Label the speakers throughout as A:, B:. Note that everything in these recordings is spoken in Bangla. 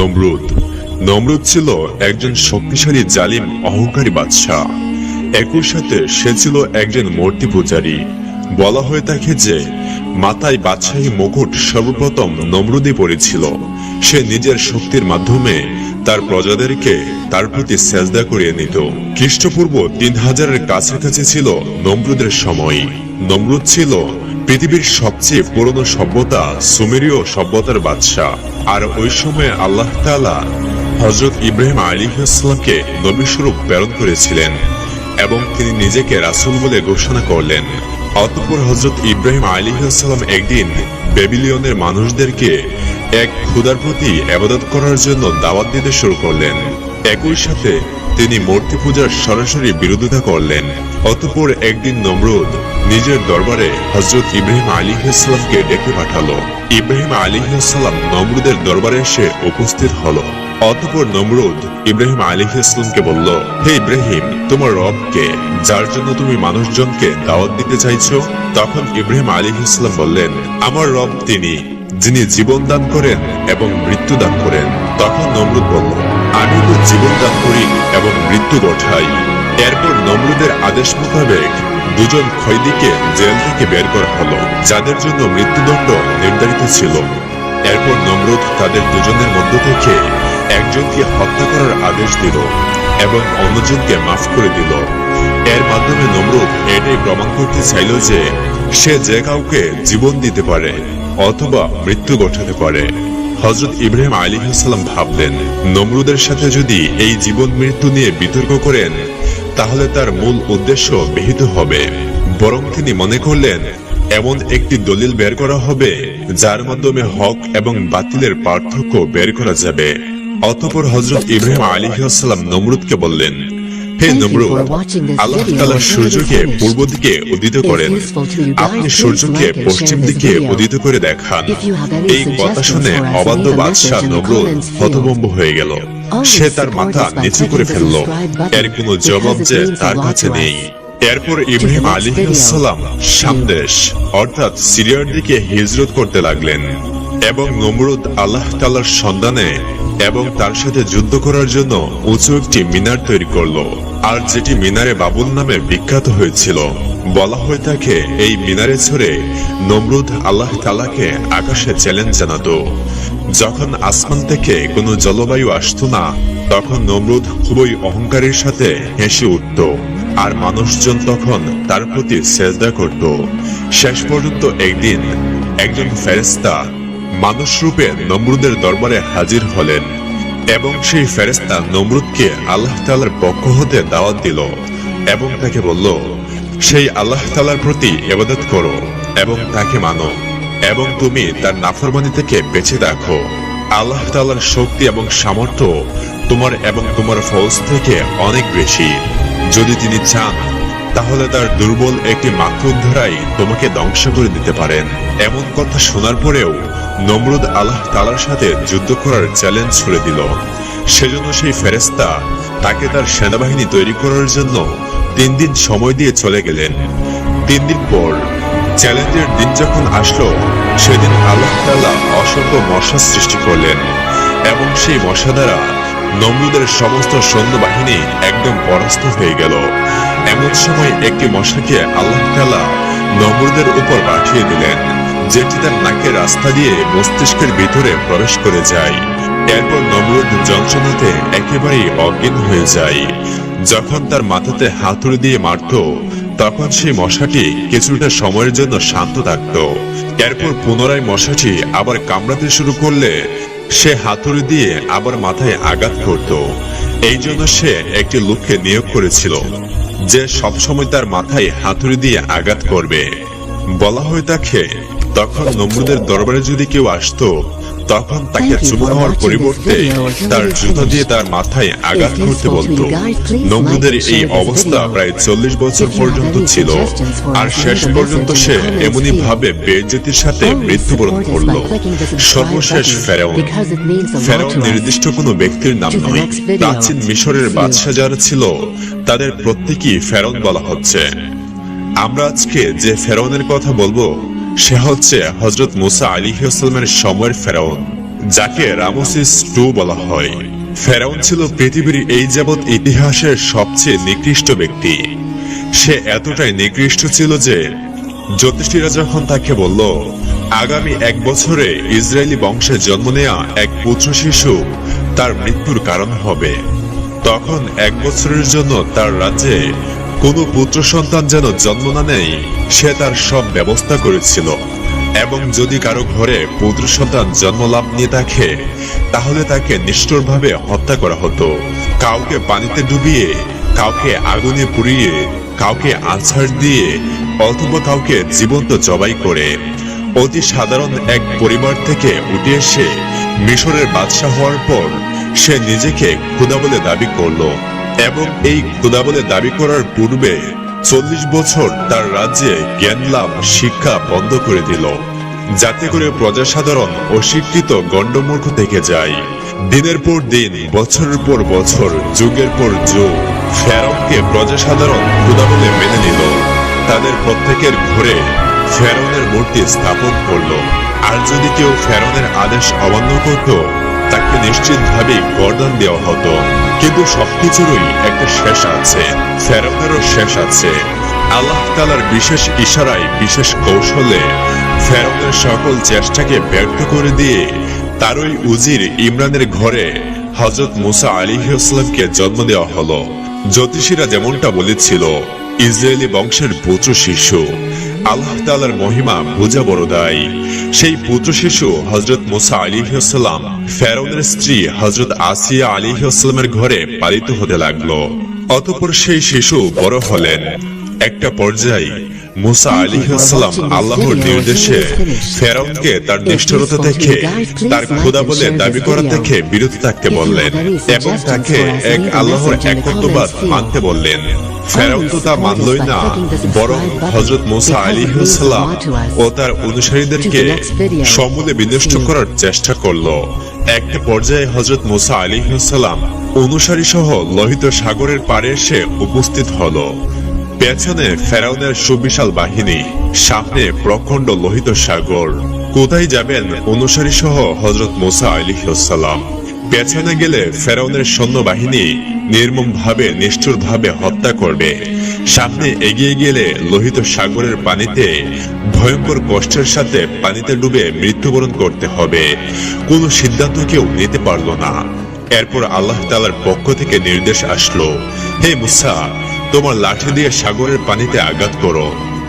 A: নমরুদ। নমরুদ ছিল একজন শক্তিশালী, জালিম, অহংকারী বাদশাহ। একই সাথে সে ছিল একজন মূর্তি পূজারী। বলা হয়ে থাকে যে, মাথায় বাদশাহী মুকুট সর্বপ্রথম নমরুদই পড়েছিল। সে নিজের শক্তির মাধ্যমে তার প্রজাদেরকে তার প্রতি সেজদা করিয়ে নিত। খ্রিস্টপূর্ব তিন হাজারের কাছাকাছি ছিল নমরুদের সময়। নমরুদ ছিল পৃথিবীর সবচেয়ে পুরনো সভ্যতা সুমেরীয় সভ্যতার বাদশাহ। আর ওই সময় আল্লাহ তাআলা হজরত ইব্রাহিম আলী ইসলামকে নবীস্বরূপ প্রেরণ করেছিলেন এবং তিনি নিজেকে রাসূল বলে ঘোষণা করলেন। অতঃপর হজরত ইব্রাহিম আলী ইসলাম একদিন বেবিলিয়নের মানুষদেরকে এক ক্ষুদার প্রতি আবাদত করার জন্য দাওয়াত দিতে শুরু করলেন। একই সাথে তিনি মূর্তি পূজার সরাসরি বিরোধিতা করলেন। অতঃপর একদিন নমরুদ নিজের দরবারে হজরত ইব্রাহিম আলী ইসলামকে ডেকে পাঠালো। ইব্রাহিম আলী ইসলাম নমরুদের দরবারে এসে উপস্থিত হলো। অতঃপর নমরুদ ইব্রাহিম আলী ইসলামকে বলল, হে ইব্রাহিম, তোমার রবকে যার জন্য তুমি মানুষজনকে দাওয়াত দিতে চাইছো? তখন ইব্রাহিম আলী ইসলাম বললেন, আমার রব তিনি, যিনি জীবন দান করেন এবং মৃত্যু দান করেন। তখন নমরুদ বলল, আমি তো জীবন দান করি এবং মৃত্যু ঘটাই এরপর নমরুদের আদেশ মোতাবেক দুজন খৈদিকে জেল থেকে বের করা হলো, যাদের জন্য মৃত্যুদণ্ড নির্ধারিত ছিল। এরপর নমরুদ তাদের দুজনের মধ্য থেকে একজনকে হত্যা করার আদেশ দিল এবং অন্যজনকে মাফ করে দিল। এর মাধ্যমে নমরুদ এটাই প্রমাণ করতে চাইল যে সে যে কাউকে জীবন দিতে পারে অথবা মৃত্যু ঘটাতে পারে। হজরত ইব্রাহিম আলী সালাম ভাবলেন, নমরুদের সাথে যদি এই জীবন মৃত্যু নিয়ে বিতর্ক করেন তাহলে তার মূল উদ্দেশ্য বিহিত হবে। বরং তিনি মনে করলেন এমন একটি দলিল বের করা হবে যার মাধ্যমে হক এবং বাতিলের পার্থক্য বের করা যাবে। অতঃপর হজরত ইব্রাহিম আলী সালাম নমরুদকে বললেন হে নমরুদ আল্লাহ তাআলা সূর্যকে পূর্ব দিকে উদিত করেন। আপনি সূর্যকে পশ্চিম দিকে উদিত করে দেখান। এই কথা শুনে অবাধ্য বাদশাহ নমরুদ হতভম্ব হয়ে গেল। সে তার মাথা নিচু করে ফেলল। এর কোনো জবাব যে তার কাছে নেই। এরপর ইব্রাহিম আলী সালাম সামদেশ অর্থাৎ সিরিয়ার দিকে হিজরত করতে লাগলেন এবং নমরুদ আল্লাহ তালার সন্ধানে এবং তার সাথে যুদ্ধ করার জন্য উঁচু একটি মিনার তৈরি করল। আর যেটি মিনারে বাবুল নামে বিখ্যাত হয়েছিল। বলা হয়ে থাকে এই মিনারে ছড়ে নমরুদ আল্লাহ তালাকে আকাশে চ্যালেঞ্জ জানাতো। যখন আসমান থেকে কোনো জলবায়ু আসতো না, তখন নমরুদ খুবই অহংকারের সাথে হেসে উঠত, আর মানুষজন তখন তার প্রতি সেজদা করত। শেষ পর্যন্ত একদিন একজন ফেরেস্তা মানুষ রূপে নমরুদের দরবারে হাজির হলেন এবং সেই ফেরেস্তা নমরুদকে আল্লাহ তালার পক্ষ হতে দাওয়াত দিল এবং তাকে বলল, সেই আল্লাহ তালার প্রতি এবাদত করো এবং তাকে মানো। এবং তুমি তার নাফরমানি থেকে বেঁচে রাখো আল্লাহ তালার শক্তি এবং সামর্থ্য তোমার এবং তোমার ফৌজ থেকে অনেক বেশি। যদি তিনি চান, তাহলে তার দুর্বল একটি মাখন ধারাই তোমাকে ধ্বংস করে দিতে পারেন। এমন কথা শোনার পরেও নমরুদ আল্লাহ তালার সাথে যুদ্ধ করার চ্যালেঞ্জ ছুড়ে দিল। সেজন্য সেই ফেরেস্তা তাকে তার সেনাবাহিনী তৈরি করার জন্য তিন দিন সময় দিয়ে চলে গেলেন। তিন দিন পর চ্যালেঞ্জের দিন যখন আসলো, সেদিন আল্লাহ তাআলা অসংখ্য মশা সৃষ্টি করলেন। এবং সেই মশা দ্বারা নমরুদের সমস্ত সৈন্যবাহিনী একদম পরাস্ত হয়ে গেল। এমন সময় একটি মশাকে আল্লাহ তাআলা নমরুদের উপর পাঠিয়ে দিলেন, যেটি তার নাকের রাস্তা দিয়ে মস্তিষ্কের ভিতরে প্রবেশ করে যায়। এরপর নমরুদ যন্ত্রণাতে একেবারেই অজ্ঞান হয়ে যায়। যখন তার মাথাতে হাতুড়ি দিয়ে মারত তখন সেই মশাটি কিছুটা সময়ের জন্য শান্ত থাকত। এরপর পুনরায় মশাটি আবার কামড়াতে শুরু করলে সে হাতুড়ি দিয়ে আবার মাথায় আঘাত করত। এই জন্য সে একটি লোককে নিয়োগ করেছিল, যে সবসময় তার মাথায় হাতুড়ি দিয়ে আঘাত করবে। বলা হয়ে থাকে তখন নমরুদের দরবারে যদি কেউ আসতো তখন তাকে চুমু খাওয়ার পরিবর্তে তার জুতা দিয়ে তার মাথায় আঘাত করতে বলতো। নমরুদের এই অবস্থা প্রায় চল্লিশ বছর পর্যন্ত ছিল। আর শেষ পর্যন্ত সে এমনই ভাবে বেজ্জতির সাথে মৃত্যুবরণ করল। সর্বশেষ ফেরাউন। ফেরাউন নির্দিষ্ট কোনো ব্যক্তির নাম নয়। প্রাচীন মিশরের বাদশাহ যারা ছিল তাদের প্রত্যেকই ফেরাউন বলা হচ্ছে। আমরা আজকে যে ফেরাউনের কথা বলব সে হচ্ছে হজরত মুসা আলী হাসলামের সময়ের ফেরাউন, যাকে রামোসিস টু বলা হয়। ফেরাউন ছিল পৃথিবীর এই যাবৎ ইতিহাসের সবচেয়ে নিকৃষ্ট ব্যক্তি। সে এতটাই নিকৃষ্ট ছিল যে জ্যোতিষীরা যখন তাকে বলল, আগামী এক বছরে ইসরায়েলি বংশে জন্ম নেয়া এক পুত্র শিশু, তার মৃত্যুর কারণ হবে। তখন এক বছরের জন্য তার রাজ্যে কোনো পুত্র সন্তান যেন জন্ম না নেয়, সে তার সব ব্যবস্থা করেছিল। এবং যদি কারও ঘরে পুত্র সন্তান জন্ম লাভ নিয়ে থাকে, তাহলে তাকে নিষ্ঠুরভাবে হত্যা করা হতো। কাউকে পানিতে ডুবিয়ে, কাউকে আগুনে পুড়িয়ে, কাউকে আছাড় দিয়ে, অথবা কাউকে জীবন্ত জবাই করে। অতি সাধারণ এক পরিবার থেকে উঠে এসে মিশরের বাদশাহ হওয়ার পর সে নিজেকে খুদা বলে দাবি করল। এবং এই খুদা বলে দাবি করার পূর্বে চল্লিশ বছর তার রাজ্যে জ্ঞান লাভ, শিক্ষা বন্ধ করে দিল। যাতে করে প্রজাসাধারণ অশিক্ষিত গণ্ডমূর্খ থেকে যায়। দিনের পর দিন, বছরের পর বছর, যুগের পর যুগ, ফেরনকে প্রজাসাধারণ খুদা বলে মেনে নিল। তাদের প্রত্যেকের ঘরে ফেরনের মূর্তি স্থাপন করল। আর যদি কেউ ফেরনের আদেশ অমান্য করত তাকে নিশ্চিতভাবে গর্দান দেওয়া হতো। কিন্তু সবকিছুরই একটা শেষ আছে ফেরনেরও শেষ আছে। আল্লাহ তালার বিশেষ ইশারায়, বিশেষ কৌশলে ফেরনের সকল চেষ্টাকে ব্যর্থ করে দিয়ে তারই উজির ইমরানের ঘরে হজরত মুসা আলী ইসলামকে জন্ম দেওয়া হলো। জ্যোতিষীরা যেমনটা বলেছিল ইসরায়েলি বংশের পুত্র শিশু আল্লাহ তালার মহিমা বোঝা বড় দায়। সেই পুত্র শিশু হজরত মুসা আলিহাস্লাম ফেরনের স্ত্রী হজরত আসিয়া আলিহাস্লামের ঘরে পালিত হতে লাগল। অতপর সেই শিশু বড় হলেন। একটা পর্যায়ে মুসা আলিহাস্লাম আল্লাহর নির্দেশে ফেরাউনকে তার নিষ্ঠুরতা থেকে তার খোদা বলে দাবি করা থেকে বিরত থাকতে বললেন এবং তাকে এক আল্লাহর একত্ববাদ মানতে বললেন। ফেরাউন তো তা মানলই না বরং হজরত মুসা আলিহাস্লাম ও তার অনুসারীদেরকে সমূলে বিনষ্ট করার চেষ্টা করল। একটা পর্যায়ে হজরত মুসা আলিহাস্লাম অনুসারী সহ লোহিত সাগরের পাড়ে এসে উপস্থিত হলো। পেছনে ফেরাউনের সুবিশাল বাহিনী, সামনে প্রখণ্ড লোহিত সাগর। কোথায় যাবেন অনুসারী সহ হজরত মুসা আলিহাস্লাম পেছনে গেলে ফেরাউনের সৈন্যবাহিনী নির্মম ভাবে নিষ্ঠুর ভাবে হত্যা করবে। সামনে এগিয়ে গেলে লোহিত সাগরের পানিতে ভয়ঙ্কর কষ্টের সাথে পানিতে ডুবে মৃত্যুবরণ করতে হবে। কোনো সিদ্ধান্ত কেউ নিতে পারল না। এরপর আল্লাহ তালার পক্ষ থেকে নির্দেশ আসলো, হে মুসা তোমার লাঠি দিয়ে সাগরের পানিতে আঘাত করো।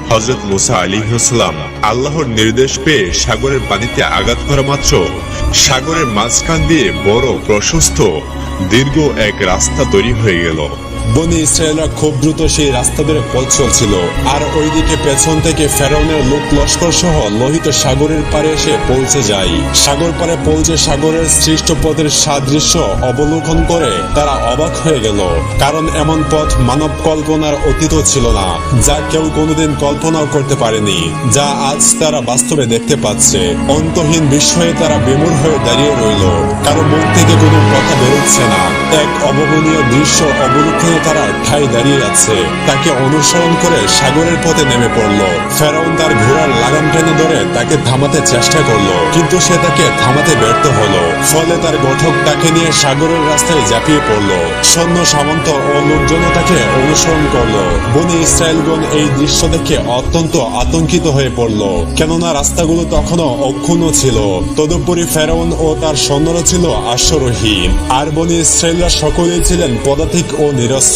A: হজরত মুসা আলী হাসলাম আল্লাহর নির্দেশ পেয়ে সাগরের পানিতে আঘাত করা মাত্র। সাগরের মাঝখান দিয়ে বড় প্রশস্ত, দীর্ঘ এক রাস্তা তৈরি হয়ে গেল।
B: বনি ইসরায়েলরা খুব দ্রুত সেই রাস্তা ধরে পথ চলছিল। আর ওইদিকে পেছন থেকে ফেরাউনের লোক লস্কর সহ লোহিত সাগরের পারে এসে পৌঁছে যায়। সাগর পারে পৌঁছে সাগরের সৃষ্ট পথের সাদৃশ্য অবলোকন করে তারা অবাক হয়ে গেল। কারণ এমন পথ মানব কল্পনার অতীত ছিল না, যা কেউ কোনোদিন কল্পনাও করতে পারেনি, যা আজ তারা বাস্তবে দেখতে পাচ্ছে। অন্তহীন বিস্ময়ে তারা বেমুর হয়ে দাঁড়িয়ে রইল। কারও মুখ থেকে কোনো কথা বেরোচ্ছে না। এক অবগণীয় দৃশ্য অবলোকনে তারা ঠাই দাঁড়িয়ে আছে। তাকে অনুসরণ করে সাগরের পথে নেমে পড়ল। ফেরাউন তার ঘোড়ার লাগাম টেনে ধরে তাকে থামাতে চেষ্টা করল, কিন্তু সে তাকে থামাতে ব্যর্থ হলো। ফলে তার গঠক তাকে নিয়ে সাগরের রাস্তায় ঝাঁপিয়ে পড়ল। সৈন্য, সামন্ত ও লোকজন তাকে অনুসরণ করল। বনি ইসরায়েলগণ এই দৃশ্য দেখে অত্যন্ত আতঙ্কিত হয়ে পড়ল, কেননা রাস্তাগুলো তখনও অক্ষুণ্ণ ছিল। তদুপরি ফেরাউন ও তার সৈন্যরা ছিল আশ্বরহীন আর বনি ইসরায়েলরা সকলেই ছিলেন পদাতিক ও নিরস্ত্র।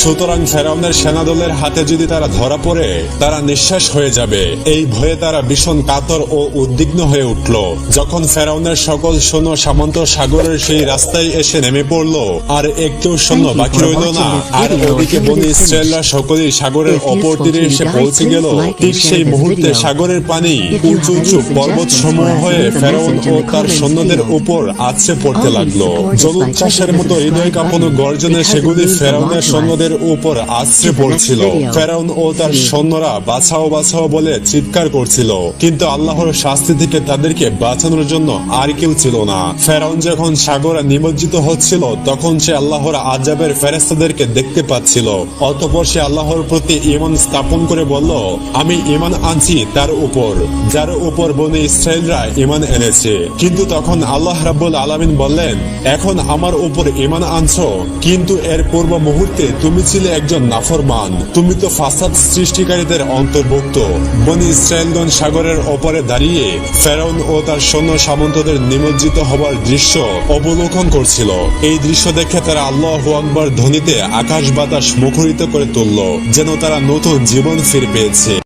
B: সুতরাং ফেরাউনের সেনাদলের হাতে যদি তারা ধরা পড়ে তারা নিঃশ্বাস হয়ে যাবে। এই ভয়ে তারা ভীষণ কাতর ও উদ্বিগ্ন হয়ে উঠল। যখন ফেরাউনের সকল সৈন্য সামন্ত সাগরের সেই রাস্তায় এসে নেমে পড়ল আর একটু সৈন্য বাকি রইল না আর ওদিকে বনি ইসরায়েলরা সকলেই সাগরের অপর তীরে এসে পৌঁছে গেল। ঠিক সেই মুহূর্তে সাগরের পানি উঁচু উঁচু পর্বত সমূহ হয়ে ফেরাউন ও তার সৈন্যদের উপর আছড়ে পড়তে লাগল। জলোচ্ছ্বাসের মতো হৃদয় কাঁপানো গর্জনে সেগুলি ফেরাউনের
A: তার সৈন্যদের উপর আশ্রে পড়ছিল। ফেরাউন ও তার সৈন্যরা বাঁচাও বাঁচাও বলে চিৎকার করছিল। কিন্তু আল্লাহর শাস্তি থেকে তাদেরকে বাঁচানোর জন্য আর কেউ ছিল না। ফেরাউন যখন সাগরে নিমজ্জিত হচ্ছিল তখন সে আল্লাহর আজাবের ফেরেস্তাদেরকে দেখতে পাচ্ছিল। অতপর সে আল্লাহর প্রতি ইমান স্থাপন করে বলল আমি ইমান আনছি তার উপর। যার উপর বনে ইসরায়েলরা ইমান এনেছে। কিন্তু তখন আল্লাহ রাব্বুল আলামিন বললেন এখন আমার উপর ইমান আনছো কিন্তু এর পূর্ব মুহূর্তে তুমি ছিলে একজন নাফরমান। তুমি তো ফাসাদ সৃষ্টিকারীদের অন্তর্ভুক্ত। বনি ইসরায়েলগণ সাগরের ওপরে দাঁড়িয়ে ফেরাউন ও তার সৈন্য সামন্তদের নিমজ্জিত হবার দৃশ্য অবলোকন করছিল। এই দৃশ্য দেখে তারা আল্লাহ আকবর ধ্বনিতে আকাশ বাতাস মুখরিত করে তুলল, যেন তারা নতুন জীবন ফিরে পেয়েছে।